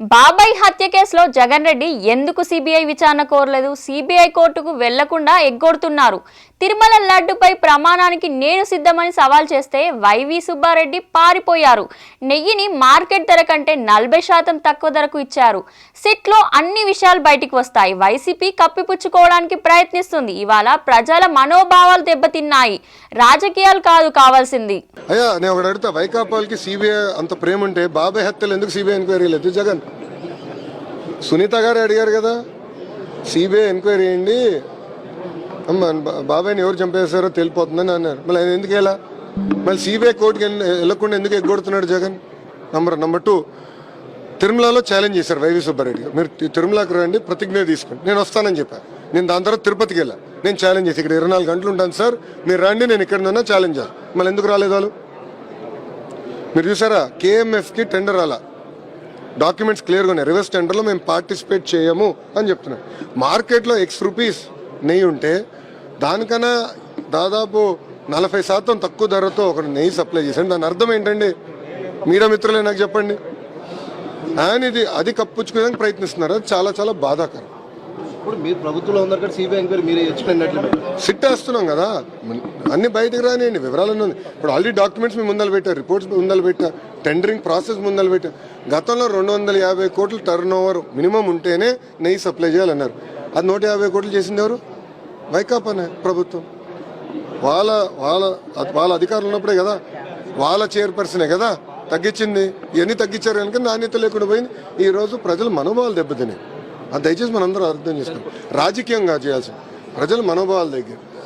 బాబాయ్ హత్య కేసులో జగన్ రెడ్డి ఎందుకు సిబిఐ విచారణ కోరలేదు? సిబిఐ కోర్టుకు వెళ్ళకుండా ఎగ్గొడుతున్నారు. తిరుమల లడ్డుపై ప్రమాణానికి నేను సిద్ధమని సవాల్ చేస్తే వైవి సుబ్బారెడ్డి పారిపోయారు. నెయ్యిని మార్కెట్ ధర కంటే నలభై శాతం తక్కువ ధరకు ఇచ్చారు. సిట్లో అన్ని విషయాలు బయటికి వస్తాయి. వైసీపీ కప్పిపుచ్చుకోవడానికి ప్రయత్నిస్తుంది. ఇవాళ ప్రజల మనోభావాలు దెబ్బతిన్నాయి. రాజకీయాలు కాదు కావాల్సింది. అయ్యా నేను ఒకటి అడుగుతా. వైకాపాల్కి సిబిఐ అంత ప్రేమ ఉంటే బాబాయ్ హత్యలు ఎందుకు సిబిఐ ఎంక్వైరీ లేదు? జగన్ సునీత గారు అడిగారు కదా. సిబిఐ ఎంక్వైరీ చేయండి. అమ్మ బాబాయ్ని ఎవరు చంపేశారో తెలిపోతుందని అన్నారు. మళ్ళీ ఆయన ఎందుకు వెళ్ళా మళ్ళీ సిబిఐ కోర్టుకి వెళ్ళకుండా ఎందుకు ఎగ్గొడుతున్నాడు జగన్? నంబర్ నంబర్ టూ తిరుమలలో ఛాలెంజ్ చేశారు వైవి సుబ్బారెడ్డి గారు. మీరు తిరుమలకు రండి ప్రతిజ్ఞ తీసుకోండి. నేను వస్తానని చెప్పాను నేను దాని తర్వాత తిరుపతికి వెళ్ళా. నేను ఛాలెంజ్ చేసి ఇక్కడ ఇరవై నాలుగు గంటలు ఉంటాను సార్. మీరు రండి నేను ఇక్కడ ఉన్నా ఛాలెంజ్ చేస్తాను మళ్ళీ ఎందుకు రాలేదు వాళ్ళు? మీరు చూసారా? కేఎంఎఫ్కి టెండర్ అలా డాక్యుమెంట్స్ క్లియర్గా ఉన్నాయి. రివర్స్ టెండర్లో మేము పార్టిసిపేట్ చేయము అని చెప్తున్నాం మార్కెట్లో ఎక్స్ రూపీస్ నెయ్యి ఉంటే దానికన్నా దాదాపు నలభై శాతం తక్కువ ధరతో ఒక నెయ్యి సప్లై చేశాను దాని అర్థం ఏంటండి? మీడియా మిత్రులే నాకు చెప్పండి. ఆయన ఇది అది కప్పుచ్చుకోవడానికి ప్రయత్నిస్తున్నారు. అది చాలా చాలా బాధాకరం. ఇప్పుడు మీరు ప్రభుత్వంలో ఉన్నారు కదా సిబిఐ ఎంక్వైరీ మీరు ఎక్స్ప్లెయిన్ సిట్ వేస్తున్నాం కదా. అన్ని బయటకు రానియండి వివరాలన్నీ ఉంది ఇప్పుడు ఆల్రెడీ డాక్యుమెంట్స్ మేము ముందలు పెట్టారు రిపోర్ట్స్ ముందలు పెట్టా టెండరింగ్ ప్రాసెస్ ముందలు పెట్టా. గతంలో రెండు వందల యాభై కోట్లు టర్న్ ఓవర్ మినిమం ఉంటేనే నెయ్యి సప్లై చేయాలన్నారు. అది నూట యాభై కోట్లు చేసింది ఎవరు? వైకాపానే ప్రభుత్వం. వాళ్ళ వాళ్ళ వాళ్ళ అధికారులు ఉన్నప్పుడే కదా. వాళ్ళ చైర్పర్సనే కదా. తగ్గించింది. ఇవన్నీ తగ్గించారు కనుక నాణ్యత లేకుండా పోయింది. ఈరోజు ప్రజల ప్రజలు మనోభావాలు దెబ్బతినాయి అది దయచేసి మనందరూ అర్థం చేసుకోండి రాజకీయంగా చేయాల్సింది ప్రజల మనోభావాల దగ్గర.